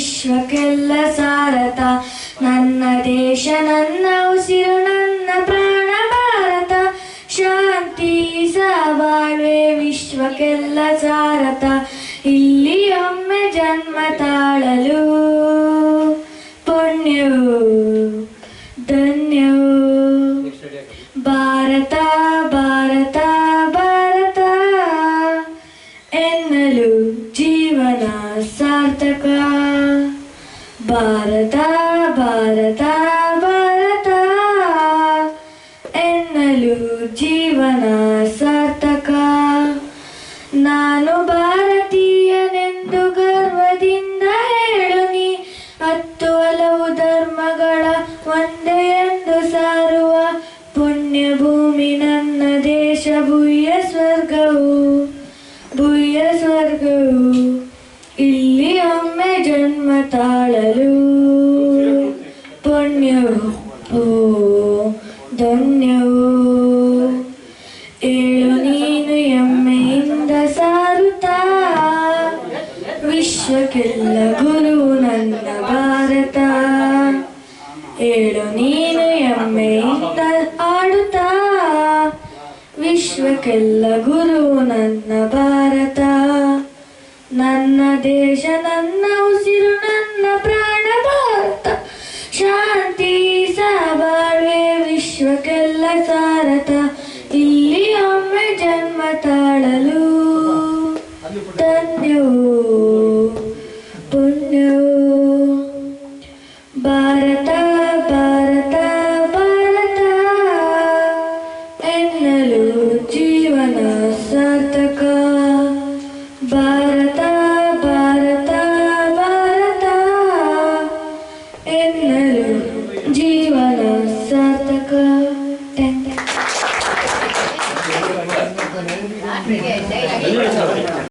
ವಿಶ್ವಕ್ಕೆಲ್ಲ ಸಾರತ. ನನ್ನ ದೇಶ, ನನ್ನ ಉಸಿರು, ನನ್ನ ಪ್ರಾಣ ಭಾರತ. ಶಾಂತಿ ಸಬಾಳ್ವೆ ವಿಶ್ವಕ್ಕೆಲ್ಲ ಸಾರತ. ಇಲ್ಲಿ ಒಮ್ಮೆ ಜನ್ಮ ತಾಳಲು. ಪುಣ್ಯವು, ಧನ್ಯವು. ಭಾರತ ಭಾರತ ಭಾರತ. ಎನ್ನಲು ಜೀವನ ಸಾರ್ಥಕ. ಭಾರತ ಭಾರತ ಭಾರತ. ಎನ್ನಲು ಜೀವನ ಸಾರ್ಥಕ. ನಾನು ಭಾರತೀಯನೆಂದು ಗರ್ವದಿಂದ ಹೇಳು ನೀ ಹತ್ತು ಹಲವು ಧರ್ಮಗಳ ಒಂದೇ ಎಂದು ಸಾರುವ ಪುಣ್ಯ ಭೂಮಿ ನನ್ನ ದೇಶ ಓ ಧನ್ಯವು ಏಳು ನೀನು ಎಮ್ಮೆಯಿಂದ ಸಾರುತ್ತಾ ವಿಶ್ವಕ್ಕೆಲ್ಲ ಗುರು ನನ್ನ ಭಾರತ ಏಳು ನೀನು ಎಮ್ಮೆಯಿಂದ ಆಡುತ್ತಾ ವಿಶ್ವಕ್ಕೆಲ್ಲ ಗುರು ನನ್ನ ಭಾರತ ನನ್ನ ದೇಶ ನನ್ನ ಉಸಿರು ತಾಳಲು ಧನ್ಯವು 네, 내일 하겠습니다.